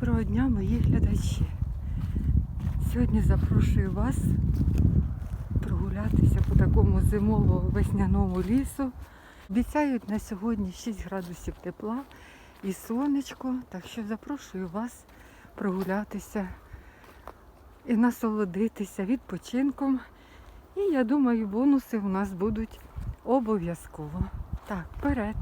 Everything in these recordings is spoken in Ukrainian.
Доброго дня, мої глядачі. Сьогодні запрошую вас прогулятися по такому зимово-весняному лісу. Обіцяють на сьогодні 6 градусів тепла і сонечко, так що запрошую вас прогулятися і насолодитися відпочинком. І я думаю, бонуси у нас будуть обов'язково. Так, вперед.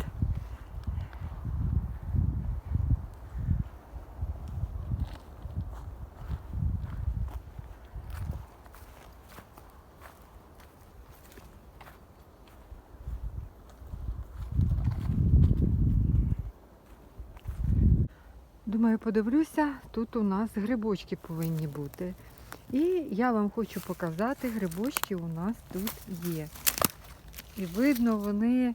Думаю, подивлюся, тут у нас грибочки повинні бути. І я вам хочу показати, грибочки у нас тут є. І видно, вони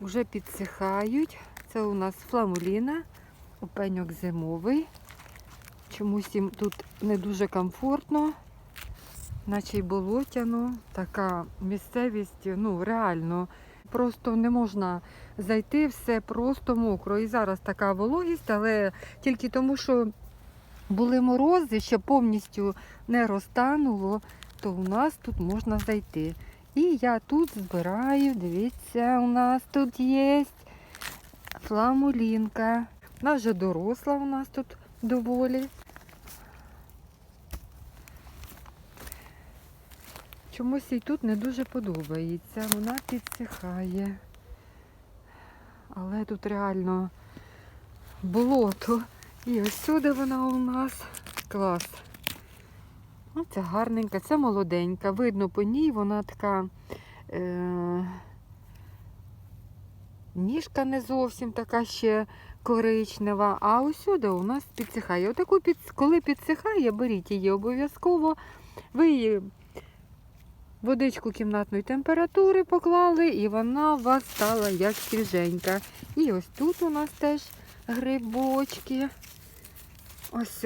вже підсихають. Це у нас фламуліна, опеньок зимовий. Чомусь їм тут не дуже комфортно, наче й болотяно. Така місцевість, ну реально, просто не можна зайти, все просто мокро. І зараз така вологість, але тільки тому, що були морози, ще повністю не розтануло, то у нас тут можна зайти. І я тут збираю, дивіться, у нас тут є фламулінка. Вона вже доросла у нас тут доволі. Чомусь їй тут не дуже подобається. Вона підсихає. Але тут реально болото. І ось сюди вона у нас. Клас. Ну, це гарненька, це молоденька. Видно по ній, вона така е- ніжка не зовсім така ще коричнева. А ось сюди у нас підсихає. Отаку під... Коли підсихає, беріть її обов'язково. Ви її водичку кімнатної температури поклали, і вона у вас стала як свіженька. І ось тут у нас теж грибочки. Ось.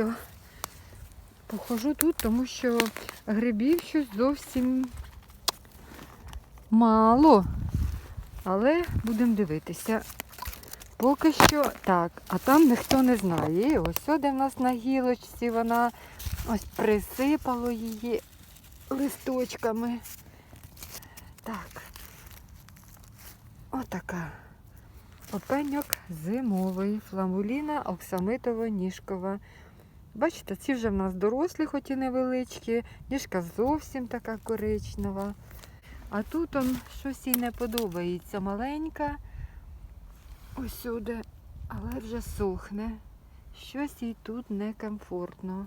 Похожу тут, тому що грибів щось зовсім мало. Але будемо дивитися. Поки що так, а там ніхто не знає. І ось сюди в нас на гілочці вона ось присипало її листочками. Так. Отака. Опеньок зимовий, фламуліна оксамитова ніжкова. Бачите, ці вже в нас дорослі, хоч і невеличкі, ніжка зовсім така коричнева. А тут он щось їй не подобається. Маленька, ось сюди, але вже сохне. Щось їй тут некомфортно.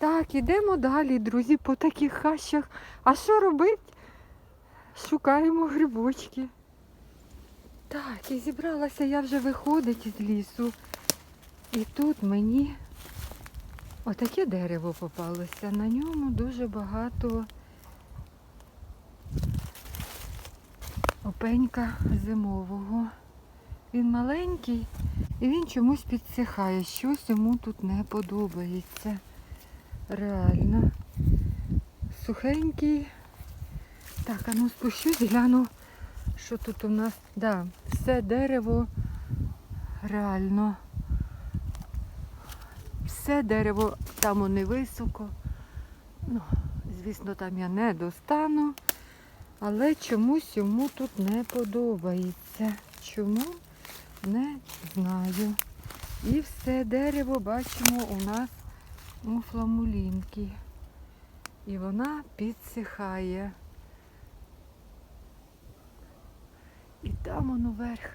Так, ідемо далі, друзі, по таких хащах. А що робити? Шукаємо грибочки. Так, і зібралася я вже виходити з лісу. І тут мені отаке дерево попалося. На ньому дуже багато опенька зимового. Він маленький і він чомусь підсихає. Щось йому тут не подобається. Реально. Сухенький. Так, а ну спущусь, гляну, що тут у нас. Да, все дерево реально. Все дерево там не високо. Ну, звісно, там я не достану. Але чомусь йому тут не подобається. Чому? Не знаю. І все дерево бачимо у нас у фламулінки. І вона підсихає. І там воно вверх.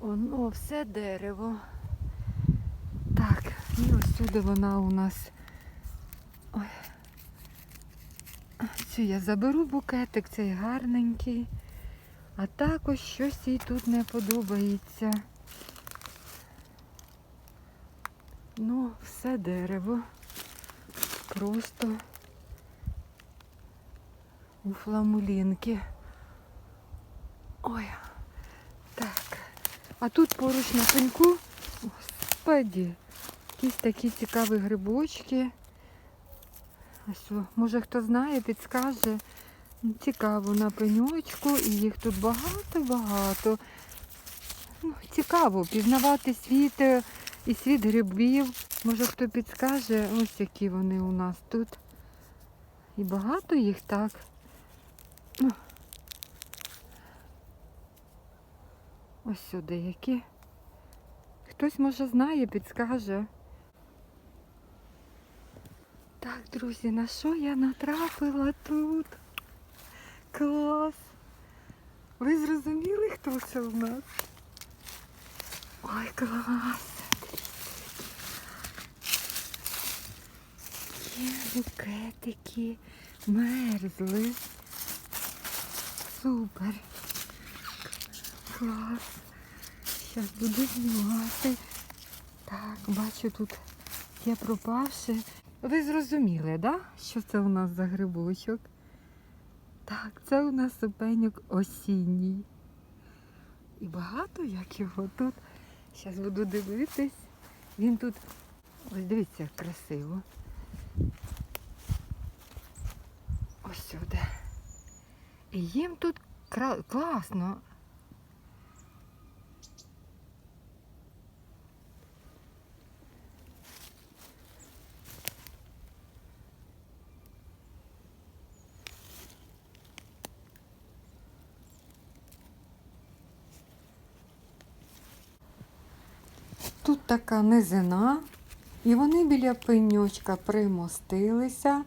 Воно все дерево. Так, і ось сюди вона у нас. Ой. Цю я заберу букетик, цей гарненький. А також щось їй тут не подобається. Ну, все дерево. Просто у фламулінки. Ой, так. А тут поруч на пеньку, господі, якісь такі цікаві грибочки. Ось, може хто знає, підскаже. Цікаво на пеньочку і їх тут багато-багато. Ну, цікаво пізнавати світ, І світ грибів. Може хто підскаже, ось які вони у нас тут. І багато їх так. Ось сюди які. Хтось може знає, підскаже. Так, друзі, на що я натрапила тут? Клас! Ви зрозуміли, хто це у нас? Ой, клас! Букетики, мерзли. Супер. Клас. Зараз буду знімати. Так, бачу тут є пропавши. Ви зрозуміли, да? що це у нас за грибочок? Так, це у нас супеньок осінній. І багато як його тут. Зараз буду дивитись. Він тут. Ось дивіться, як красиво. Ось сюди. І їм тут класно. Тут така низина, і вони біля пеньочка примостилися.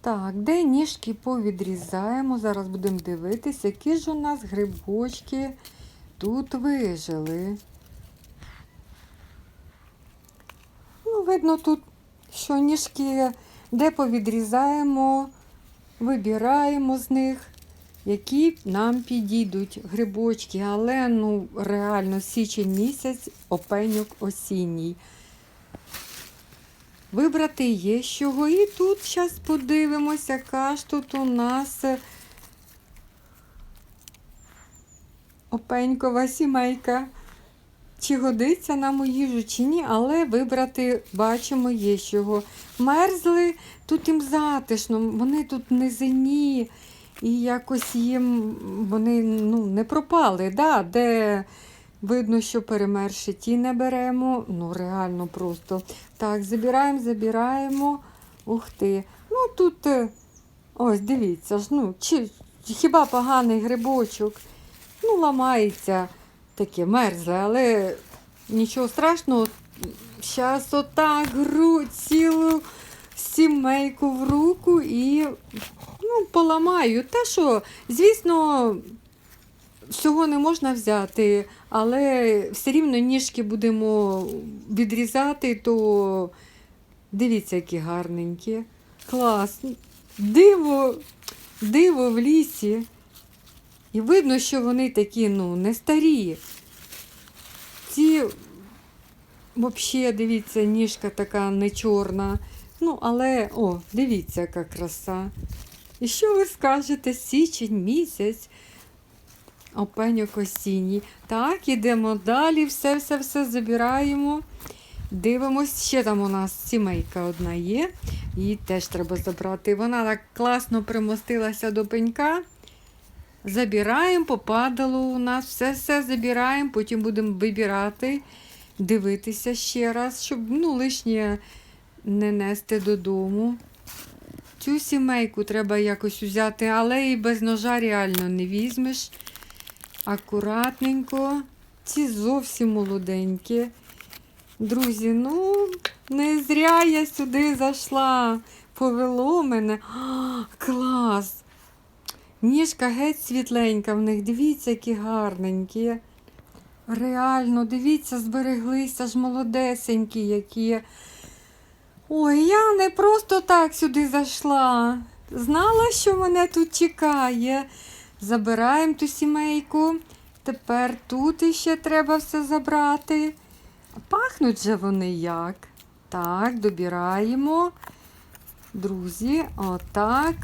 Так, де ніжки повідрізаємо. Зараз будемо дивитися, які ж у нас грибочки тут вижили. Ну, видно тут, що ніжки, де повідрізаємо, вибираємо з них, які нам підійдуть грибочки, але ну реально січень місяць, опеньок осінній. Вибрати є з чого. І тут зараз подивимося, яка ж тут у нас е, опенькова сімейка. Чи годиться нам у їжу, чи ні, але вибрати бачимо є з чого. Мерзли, тут їм затишно, вони тут низині, і якось їм вони ну, не пропали. Да? Де видно, що перемерші ті не беремо. Ну, реально просто. Так, забираємо, забираємо. Ух ти. Ну тут, е, ось, дивіться ж, ну, чи, хіба поганий грибочок? Ну, ламається таке мерзле, але нічого страшного. Зараз отак гру цілу сімейку в руку і ну, поламаю. Та що, звісно, всього не можна взяти, але все рівно ніжки будемо відрізати, то дивіться, які гарненькі. Клас. Диво, диво в лісі. І видно, що вони такі, ну, не старі. Ці, взагалі, дивіться, ніжка така не чорна. Ну, але, о, дивіться, яка краса. І що ви скажете, січень місяць, опеньок осінній. Так, ідемо далі, все-все-все забираємо. Дивимось, ще там у нас сімейка одна є. Її теж треба забрати. Вона так класно примостилася до пенька. Забираємо, попадало у нас, все-все забираємо, потім будемо вибирати, дивитися ще раз, щоб ну, лишнє не нести додому. Цю сімейку треба якось взяти, але і без ножа реально не візьмеш. Акуратненько. Ці зовсім молоденькі. Друзі, ну, не зря я сюди зайшла. Повело мене. А, клас! Ніжка геть світленька в них. Дивіться, які гарненькі. Реально, дивіться, збереглися ж молодесенькі які. Ой, я не просто так сюди зайшла. Знала, що мене тут чекає. Забираємо ту сімейку. Тепер тут іще треба все забрати. Пахнуть же вони як. Так, добираємо. Друзі, отак.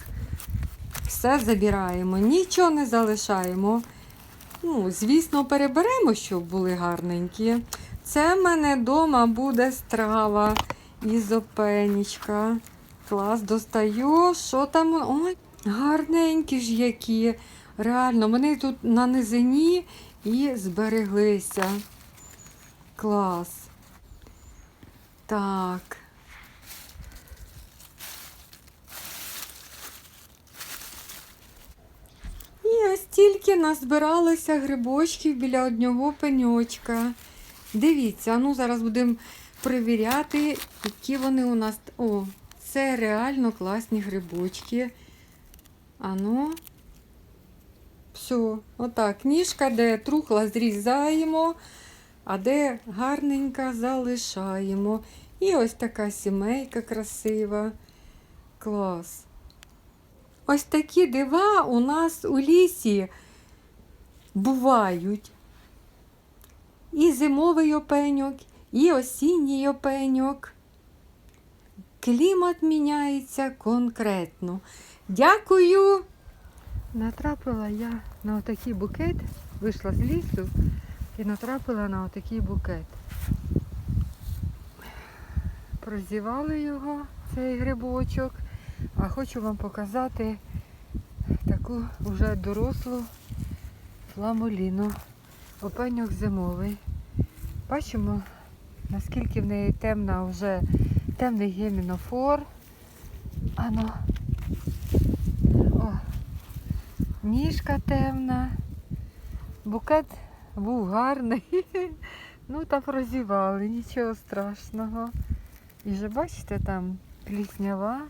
Все забираємо, нічого не залишаємо. Ну, звісно, переберемо, щоб були гарненькі. Це в мене вдома буде страва із опенічка. Клас, достаю. Що там? Ой, гарненькі ж які. Реально, вони тут на низині і збереглися. Клас. Так. І ось тільки назбиралося грибочків біля одного пеньочка. Дивіться, ну зараз будемо перевіряти, які вони у нас. О, це реально класні грибочки. Ану. Все, отак. Ніжка, де трухла, зрізаємо, а де гарненька залишаємо. І ось така сімейка красива. Клас. Ось такі дива у нас у лісі бувають. І зимовий опеньок, і осінній опеньок. Клімат міняється конкретно. Дякую. Натрапила я на отакий букет, вийшла з лісу і натрапила на отакий букет. Прозівали його, цей грибочок, а хочу вам показати таку вже дорослу фламуліну. Опеньок зимовий. Бачимо, наскільки в неї темна вже темний гемінофор. Ано. О, ніжка темна. Букет був гарний. Ну та прозівали, нічого страшного. І вже бачите, там пліснява.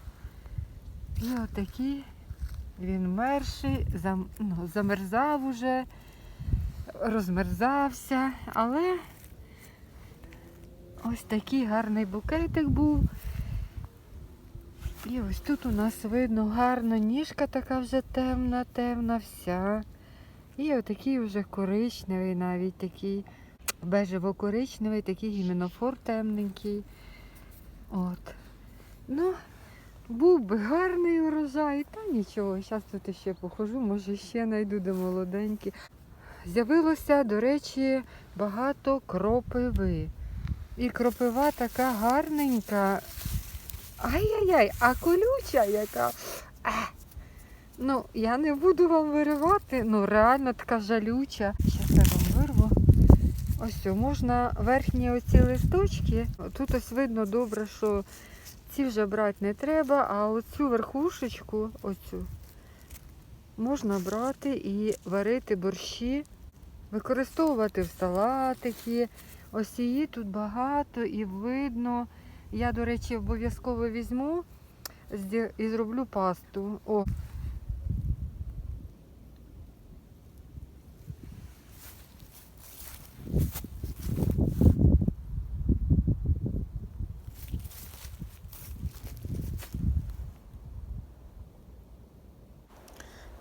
І отакий він мерший, зам, ну, замерзав уже, розмерзався, але ось такий гарний букетик був. І ось тут у нас видно гарно, ніжка така вже темна, темна вся. І отакий вже коричневий, навіть такий бежево-коричневий, такий гіменофор темненький. От. Ну, був би гарний урожай, та нічого, зараз тут ще похожу, може ще знайду де молоденькі. З'явилося, до речі, багато кропиви. І кропива така гарненька. Ай-яй-яй, а колюча яка. А. Ну, я не буду вам виривати, ну реально така жалюча. Зараз я вам вирву. Ось можна верхні оці листочки. Тут ось видно добре, що ці вже брати не треба, а оцю верхушечку, оцю, можна брати і варити борщі, використовувати в салатики. Ось її тут багато і видно. Я, до речі, обов'язково візьму і зроблю пасту. О,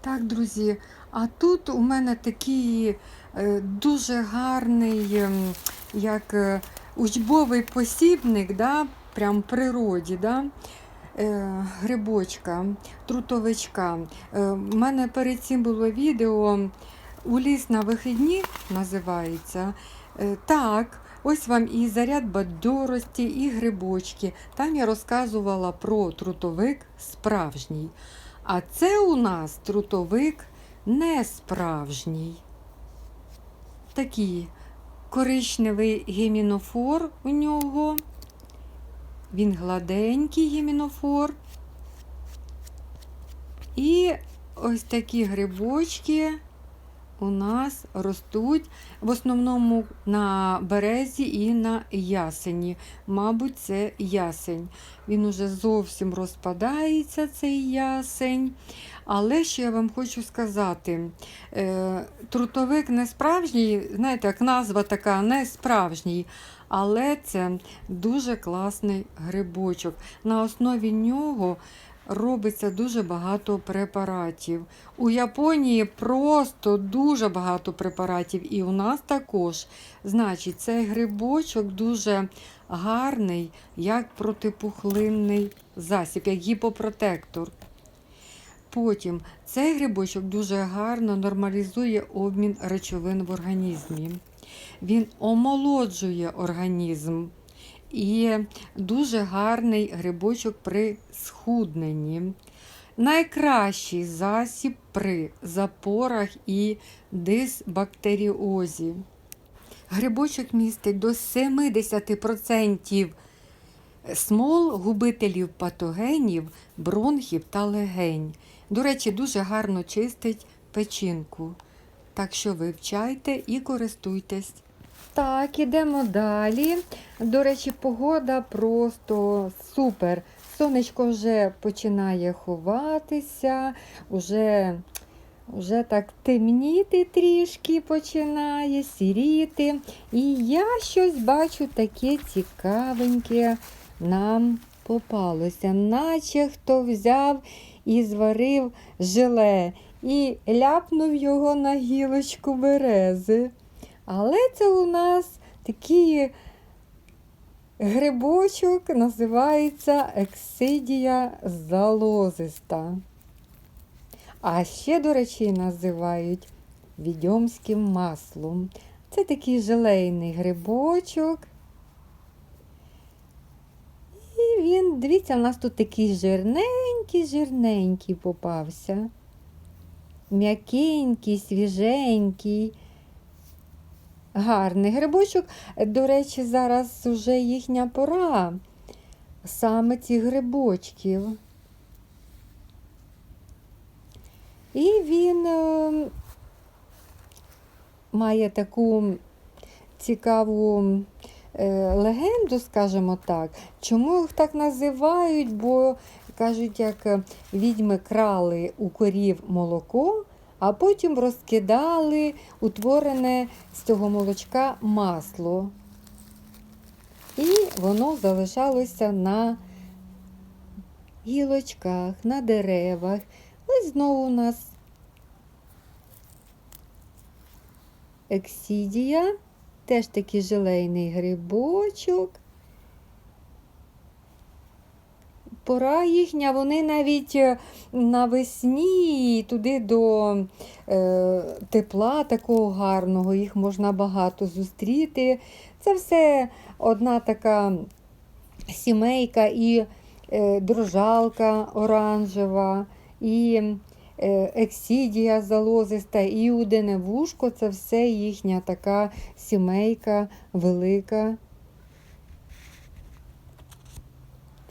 Так, друзі, а тут у мене такий е, дуже гарний, ем, як е, учбовий посібник, да, прям в природі, да, е, грибочка, трутовичка. Е, У мене перед цим було відео у ліс на вихідні називається. Е, Так, ось вам і заряд бадьорості, і грибочки. Там я розказувала про трутовик справжній. А це у нас трутовик не справжній. Такий коричневий гемінофор у нього. Він гладенький гемінофор. І ось такі грибочки у нас ростуть в основному на березі і на ясені. Мабуть, це ясень. Він уже зовсім розпадається, цей ясень. Але ще я вам хочу сказати: е, трутовик не справжній, знаєте, як назва така, не справжній. Але це дуже класний грибочок. На основі нього робиться дуже багато препаратів. У Японії просто дуже багато препаратів, і у нас також. Значить, цей грибочок дуже гарний, як протипухлинний засіб, як гіпопротектор. Потім цей грибочок дуже гарно нормалізує обмін речовин в організмі. Він омолоджує організм. І дуже гарний грибочок при схудненні. Найкращий засіб при запорах і дисбактеріозі. Грибочок містить до 70% смол губителів патогенів, бронхів та легень. До речі, дуже гарно чистить печінку. Так що вивчайте і користуйтесь. Так, ідемо далі. До речі, погода просто супер. Сонечко вже починає ховатися, уже, уже так темніти трішки починає, сіріти. І я щось бачу таке цікавеньке нам попалося, наче хто взяв і зварив желе і ляпнув його на гілочку берези. Але це у нас такий грибочок, називається ексидія залозиста. А ще, до речі, називають відьомським маслом. Це такий желейний грибочок. І він, дивіться, у нас тут такий жирненький, жирненький попався. М'якенький, свіженький. Гарний грибочок. До речі, зараз вже їхня пора. Саме цих грибочків. І він е, має таку цікаву е, легенду, скажімо так. Чому їх так називають? Бо кажуть, як е, відьми крали у корів молоко, а потім розкидали утворене з цього молочка масло. І воно залишалося на гілочках, на деревах. Ось знову у нас ексідія, теж такий желейний грибочок. Пора їхня, вони навіть е, навесні туди до е, тепла такого гарного, їх можна багато зустріти. Це все одна така сімейка і е, дрожалка оранжева, і е, ексідія залозиста, і удене вушко це все їхня така сімейка велика.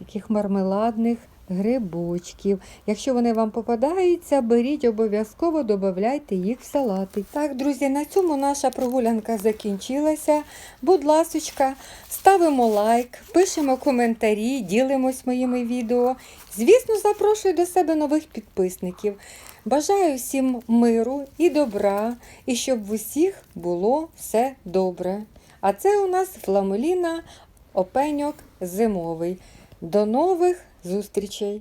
Таких мармеладних грибочків. Якщо вони вам попадаються, беріть обов'язково додавайте їх в салати. Так, друзі, на цьому наша прогулянка закінчилася. Будь ласочка, ставимо лайк, пишемо коментарі, ділимось моїми відео. Звісно, запрошую до себе нових підписників. Бажаю всім миру і добра, і щоб в усіх було все добре. А це у нас фламеліна опеньок зимовий. До нових зустрічей!